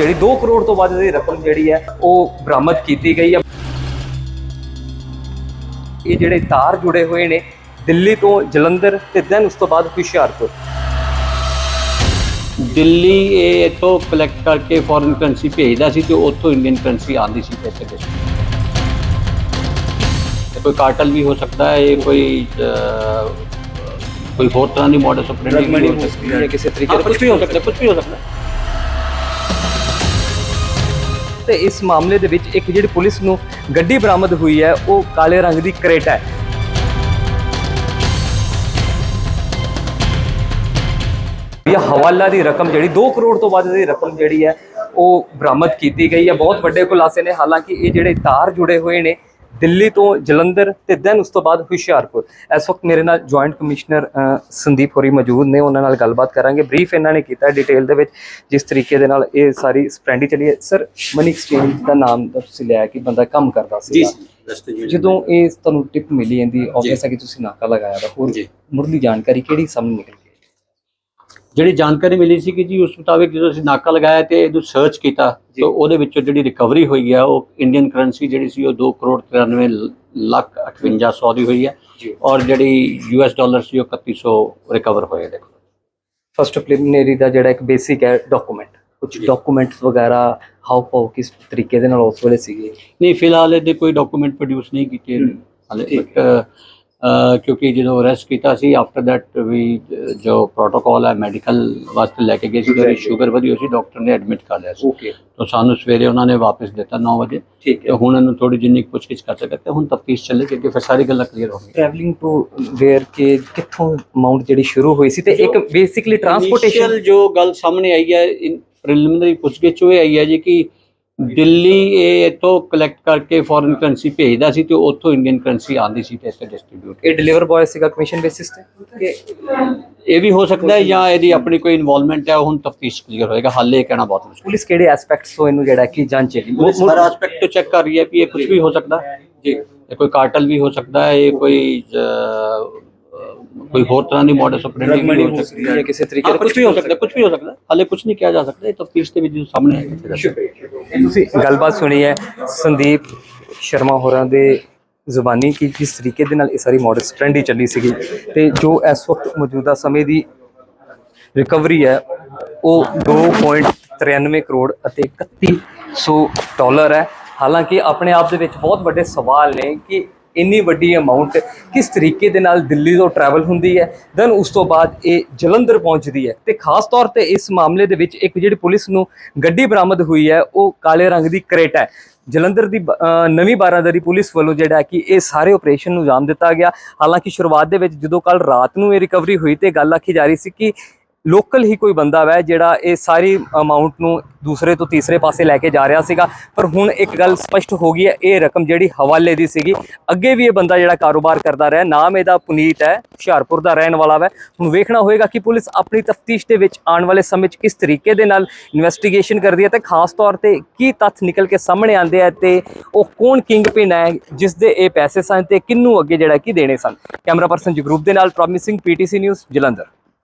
ਜਿਹੜੀ 2 ਕਰੋੜ ਤੋਂ ਵੱਧ ਦੀ ਰਕਮ ਜਿਹੜੀ ਹੈ ਉਹ ਬਰਾਮਦ ਕੀਤੀ ਗਈ ਹੈ। ਇਹ ਜਿਹੜੇ ਤਾਰ ਜੁੜੇ ਹੋਏ ਨੇ ਦਿੱਲੀ ਤੋਂ ਜਲੰਧਰ ਤੇ ਦੈਨ ਉਸ ਤੋਂ ਬਾਅਦ ਹੁਸ਼ਿਆਰਪੁਰ। ਦਿੱਲੀ ਇਹ ਇੱਥੋਂ ਕਲੈਕਟ ਕਰਕੇ ਫੋਰਨ ਕਰੰਸੀ ਭੇਜਦਾ ਸੀ ਤੇ ਉੱਥੋਂ ਇੰਡੀਅਨ ਕਰੰਸੀ ਆਉਂਦੀ ਸੀ ਪੈਸੇ ਦੇ ਕੋਈ ਕਾਰਟਲ ਵੀ ਹੋ ਸਕਦਾ ਹੈ ਇਹ ਕੋਈ ਕੋਈ ਹੋਰ ਤਰ੍ਹਾਂ ਦੀ ਮੋਡਸ ਆਪਰੇਟਿੰਗ ਵੀ ਹੋ ਸਕਦੀ ਹੈ ਕਿਸੇ ਤਰੀਕੇ ਦਾ ਕੁਝ ਵੀ ਹੋ ਸਕਦਾ ਕੁਝ ਵੀ ਹੋ ਸਕਦਾ। ਤੇ ਇਸ ਮਾਮਲੇ ਦੇ ਵਿੱਚ ਇੱਕ ਜਿਹੜੀ ਪੁਲਿਸ ਨੂੰ ਗੱਡੀ ਬਰਾਮਦ ਹੋਈ ਹੈ, ਉਹ ਕਾਲੇ ਰੰਗ ਦੀ ਕਰੇਟਾ ਹੈ। ਇਹ ਹਵਾਲਾ ਦੀ ਰਕਮ ਜਿਹੜੀ 2 ਕਰੋੜ ਤੋਂ ਵੱਧ ਦੀ ਰਕਮ ਜਿਹੜੀ ਹੈ, ਉਹ ਬਰਾਮਦ ਕੀਤੀ ਗਈ ਹੈ। ਬਹੁਤ ਵੱਡੇ ਖੁਲਾਸੇ ਨੇ, ਹਾਲਾਂਕਿ ਇਹ ਜਿਹੜੇ ਤਾਰ ਜੁੜੇ ਹੋਏ ਨੇ ਦਿੱਲੀ ਤੋਂ ਜਲੰਧਰ ਤੇ ਦੈਨ ਉਸ ਤੋਂ ਬਾਅਦ ਹੁਸ਼ਿਆਰਪੁਰ। ਇਸ ਵਕਤ ਮੇਰੇ ਨਾਲ ਜੁਆਇੰਟ ਕਮਿਸ਼ਨਰ ਸੰਦੀਪ ਹੋਰੀ ਮੌਜੂਦ ਨੇ। ਉਹਨਾਂ ਨਾਲ ਗੱਲਬਾਤ ਕਰਾਂਗੇ। ਬਰੀਫ ਇਹਨਾਂ ਨੇ ਕੀਤਾ ਡਿਟੇਲ ਦੇ ਵਿੱਚ ਜਿਸ ਤਰੀਕੇ ਦੇ ਨਾਲ ਇਹ ਸਾਰੀ ਸਪਰੈਂਡੀ ਚੱਲੀ ਹੈ ਸਰ ਮਨੀ ਐਕਸਚੇਂਜ ਦਾ ਨਾਮ ਤੁਸੀਂ ਲਿਆ ਕਿ ਬੰਦਾ ਕੰਮ ਕਰਦਾ ਸੀ ਜਦੋਂ ਇਹ ਤੁਹਾਨੂੰ ਟਿਪ ਮਿਲੀ ਇਹਦੀ ਆਬਵੀਅਸ ਹੈ ਕਿ ਤੁਸੀਂ ਨਾਕਾ ਲਗਾਇਆ ਦਾ ਹੋਰ ਜੀ। ਮੁੱਢਲੀ ਜਾਣਕਾਰੀ ਕਿਹੜੀ ਸਾਹਮਣੇ ਨਿਕਲ ਗਈ? ਜਿਹੜੀ ਜਾਣਕਾਰੀ ਮਿਲੀ ਸੀ ਕਿ ਜੀ ਉਸ ਮੁਤਾਬਿਕ ਜਦੋਂ ਅਸੀਂ ਨਾਕਾ ਲਗਾਇਆ ਤੇ ਇਹਨੂੰ ਸਰਚ ਕੀਤਾ ਤਾਂ ਉਹਦੇ ਵਿੱਚੋਂ ਜਿਹੜੀ ਰਿਕਵਰੀ ਹੋਈ ਹੈ ਉਹ ਇੰਡੀਅਨ ਕਰੰਸੀ ਜਿਹੜੀ ਸੀ ਉਹ 2 ਕਰੋੜ 93 ਲੱਖ 5800 ਦੀ ਹੋਈ ਹੈ। ਔਰ ਜਿਹੜੀ ਯੂਐਸ ਡਾਲਰ ਸੀ ਉਹ 3100 ਰਿਕਵਰ ਹੋਏ ਦੇਖੋ। ਫਸਟ ਪ੍ਰੀਲਿਮਿਨਰੀ ਦਾ ਜਿਹੜਾ ਇੱਕ ਬੇਸਿਕ ਹੈ ਡਾਕੂਮੈਂਟ ਕੁਝ। ਡਾਕੂਮੈਂਟਸ ਵਗੈਰਾ ਹਾਉ ਪਾਉ ਕਿਸ ਤਰੀਕੇ ਦੇ ਨਾਲ ਉਸ ਵੇਲੇ ਸੀਗੇ? ਨਹੀਂ ਫਿਲਹਾਲ ਇਹਦੇ ਕੋਈ ਡਾਕੂਮੈਂਟ ਪ੍ਰੋਡਿਊਸ ਨਹੀਂ ਕੀਤੇ। ਹਾਲੇ ਅਹ, ਕਿਉਂਕਿ ਜਦੋਂ ਅਰੈਸਟ ਕੀਤਾ ਸੀ ਆਫਟਰ ਦੈਟ ਵੀ ਜੋ ਪ੍ਰੋਟੋਕਾਲ ਹੈ ਮੈਡੀਕਲ ਵਾਸਤੇ ਲੈ ਕੇ ਗਏ ਸੀ Exactly. ਸ਼ੂਗਰ ਵਧੀ ਹੋਈ ਸੀ ਡਾਕਟਰ ਨੇ ਐਡਮਿਟ ਕਰ ਲਿਆ ਸੀ। ਓਕੇ ਤਾਂ ਸਾਨੂੰ ਸਵੇਰੇ ਉਹਨਾਂ ਨੇ ਵਾਪਸ ਦਿੱਤਾ 9 ਵਜੇ। ਠੀਕ ਤੇ ਹੁਣ ਇਹਨੂੰ ਥੋੜੀ ਜਿੰਨੀ ਪੁੱਛਗਿੱਛ ਕਰ ਸਕਦੇ ਹੁਣ ਤਫਤੀਸ਼ ਚੱਲੇਗੀ ਕਿ ਫਿਰ ਸਾਰੀ ਗੱਲਾਂ ਕਲੀਅਰ ਹੋਣਗੀਆਂ ਟਰੈਵਲਿੰਗ ਟੂ ਵੇਅਰ ਕੇ ਕਿੱਥੋਂ ਅਮਾਉਂਟ ਜਿਹੜੀ ਸ਼ੁਰੂ ਹੋਈ ਸੀ ਤੇ ਇੱਕ ਬੇਸਿਕਲੀ ਟਰਾਂਸਪੋਰਟੇਸ਼ਨ ਜੋ ਗੱਲ ਸਾਹਮਣੇ ਆਈ ਹੈ ਪ੍ਰੀਲਿਮਿਨਰੀ ਪੁੱਛਗਿੱਛ ਇਹ ਆਈ ਹੈ ਜੀ ਕਿ ਦਿੱਲੀ ਇਹ ਇੱਥੋਂ ਕਲੈਕਟ ਕਰਕੇ ਫੋਰਨ ਕਰੰਸੀ ਭੇਜਦਾ ਸੀ ਤੇ ਉੱਥੋਂ ਇੰਡੀਅਨ ਕਰੰਸੀ ਆਉਂਦੀ ਸੀ ਤੇ ਇੱਥੇ ਡਿਸਟ੍ਰੀਬਿਊਟ ਇਹ ਡਿਲੀਵਰ ਬॉय ਸੀਗਾ ਕਮਿਸ਼ਨ ਬੇਸਿਸ ਤੇ? ਕਿ ਇਹ ਵੀ ਹੋ ਸਕਦਾ ਹੈ ਜਾਂ ਇਹਦੀ ਆਪਣੀ ਕੋਈ ਇਨਵੋਲਵਮੈਂਟ ਹੈ ਹੁਣ ਤਫਤੀਸ਼ ਕਲੀਅਰ ਹੋਏਗਾ। ਹਾਲੇ ਇਹ ਕਹਿਣਾ ਬਹੁਤ ਮੁਸ਼ਕਿਲ ਪੁਲਿਸ ਕਿਹੜੇ ਐਸਪੈਕਟਸ ਤੋਂ ਇਹਨੂੰ ਜਿਹੜਾ ਕਿ ਜਾਂਚੇਗੀ ਹੈ? ਹਰ ਐਸਪੈਕਟ ਤੋਂ ਚੈੱਕ ਕਰ ਰਹੀ ਹੈ ਕਿ ਇਹ ਕੁਝ ਵੀ ਹੋ ਸਕਦਾ। ਜੀ। ਇਹ ਕੋਈ ਕਾਰਟਲ ਵੀ ਹੋ ਸਕਦਾ ਹੈ ਇਹ ਕੋਈ ਕੋਈ ਹੋਰ ਤਰ੍ਹਾਂ ਦੀ ਮੋਡਸ ਆਪਰੇਟਿੰਗ ਵੀ ਹੋ ਸਕਦੀ ਹੈ। ਕਿਸੇ ਤਰੀਕੇ ਹਾਂ, ਕੁਝ ਵੀ ਹੋ ਸਕਦਾ ਕੁਝ ਵੀ ਹੋ ਸਕਦਾ। ਹਾਲੇ ਕੁਝ ਨਹੀਂ ਕਿਹਾ ਜਾ ਸਕਦਾ ਇਹ ਤਫਤੀਸ਼ ਦੇ ਵਿੱਚ ਜੋ ਸਾਹਮਣੇ ਆਏਗਾ ਅਸੀਂ- ਇਹ ਤੁਸੀਂ ਗੱਲਬਾਤ ਸੁਣੀ ਹੈ ਸੰਦੀਪ ਸ਼ਰਮਾ ਹੋਰਾਂ ਦੇ ਜ਼ੁਬਾਨੀ ਕਿ ਕਿਸ ਤਰੀਕੇ ਦੇ ਨਾਲ ਇਹ ਸਾਰੀ ਮਾਡਲ ਸਟ੍ਰੈਂਡ ਹੀ ਚੱਲੀ ਸੀਗੀ ਤੇ ਜੋ ਇਸ ਵਕਤ ਮੌਜੂਦਾ ਸਮੇਂ ਦੀ ਰਿਕਵਰੀ ਹੈ, ਉਹ 2.93 ਕਰੋੜ ਅਤੇ 3100 ਡਾਲਰ ਹੈ। ਹਾਲਾਂਕਿ ਆਪਣੇ ਆਪ ਦੇ ਵਿੱਚ ਬਹੁਤ ਵੱਡੇ ਸਵਾਲ ਨੇ ਕਿ ਇੰਨੀ ਵੱਡੀ ਅਮਾਉਂਟ ਕਿਸ ਤਰੀਕੇ ਦੇ ਨਾਲ ਦਿੱਲੀ ਤੋਂ ਟਰੈਵਲ ਹੁੰਦੀ ਹੈ? ਦੈਨ ਉਸ ਤੋਂ ਬਾਅਦ ਇਹ ਜਲੰਧਰ ਪਹੁੰਚਦੀ ਹੈ ਤੇ ਖਾਸ ਤੌਰ ਤੇ ਇਸ ਮਾਮਲੇ ਦੇ ਵਿੱਚ ਇੱਕ ਜਿਹੜੀ ਪੁਲਿਸ ਨੂੰ ਗੱਡੀ ਬਰਾਮਦ ਹੋਈ ਹੈ, ਉਹ ਕਾਲੇ ਰੰਗ ਦੀ ਕਰੇਟਾ ਹੈ। ਜਲੰਧਰ ਦੀ ਬ- ਨਵੀਂ ਬਾਰਾਦਰੀ ਪੁਲਿਸ ਵੱਲੋਂ ਜਿਹੜਾ ਕਿ ਇਹ ਸਾਰੇ ਆਪਰੇਸ਼ਨ ਨੂੰ ਅੰਜਾਮ ਦਿੱਤਾ ਗਿਆ। ਹਾਲਾਂਕਿ ਸ਼ੁਰੂਆਤ ਦੇ ਵਿੱਚ ਜਦੋਂ ਕੱਲ ਰਾਤ ਨੂੰ ਇਹ ਰਿਕਵਰੀ ਹੋਈ ਤੇ ਗੱਲ ਆਖੀ ਜਾ ਰਹੀ ਸੀ ਕਿ ਲੋਕਲ ਹੀ ਕੋਈ ਬੰਦਾ ਵੈ ਜਿਹੜਾ ਇਹ ਸਾਰੀ ਅਮਾਉਂਟ ਨੂੰ ਦੂਸਰੇ ਤੋਂ ਤੀਸਰੇ ਪਾਸੇ ਲੈ ਕੇ ਜਾ ਰਿਹਾ ਸੀਗਾ। ਪਰ ਹੁਣ ਇੱਕ ਗੱਲ ਸਪਸ਼ਟ ਹੋ ਗਈ ਹੈ, ਇਹ ਰਕਮ ਜਿਹੜੀ ਹਵਾਲੇ ਦੀ ਸੀਗੀ। ਅੱਗੇ ਵੀ ਇਹ ਬੰਦਾ ਜਿਹੜਾ ਕਾਰੋਬਾਰ ਕਰਦਾ ਰਿਹਾ, ਨਾਮ ਇਹਦਾ ਪੁਨੀਤ ਹੈ, ਹੁਸ਼ਿਆਰਪੁਰ ਦਾ ਰਹਿਣ ਵਾਲਾ ਵੈ। ਹੁਣ ਵੇਖਣਾ ਹੋਏਗਾ ਕਿ ਪੁਲਿਸ ਆਪਣੀ ਤਫਤੀਸ਼ ਦੇ ਵਿੱਚ ਆਉਣ ਵਾਲੇ ਸਮੇਂ 'ਚ ਕਿਸ ਤਰੀਕੇ ਦੇ ਨਾਲ ਇਨਵੈਸਟੀਗੇਸ਼ਨ ਕਰਦੀ ਹੈ ਤੇ ਖਾਸ ਤੌਰ ਤੇ ਕੀ ਤੱਥ ਨਿਕਲ ਕੇ ਸਾਹਮਣੇ ਆਉਂਦੇ ਆ ਤੇ ਉਹ ਕੌਣ ਕਿੰਗ ਪਿਨ ਹੈ ਜਿਸ ਦੇ ਇਹ ਪੈਸੇ ਸਨ ਤੇ ਕਿੰਨੂੰ ਅੱਗੇ ਜਿਹੜਾ ਕਿ ਦੇਣੇ ਸਨ। ਕੈਮਰਾ ਪਰਸਨ ਜਗਰੂਪ ਦੇ ਨਾਲ ਪ੍ਰੋਮਿਸਿੰਗ ਪੀਟੀਸੀ ਨਿਊਜ਼, ਜਲੰਧਰ।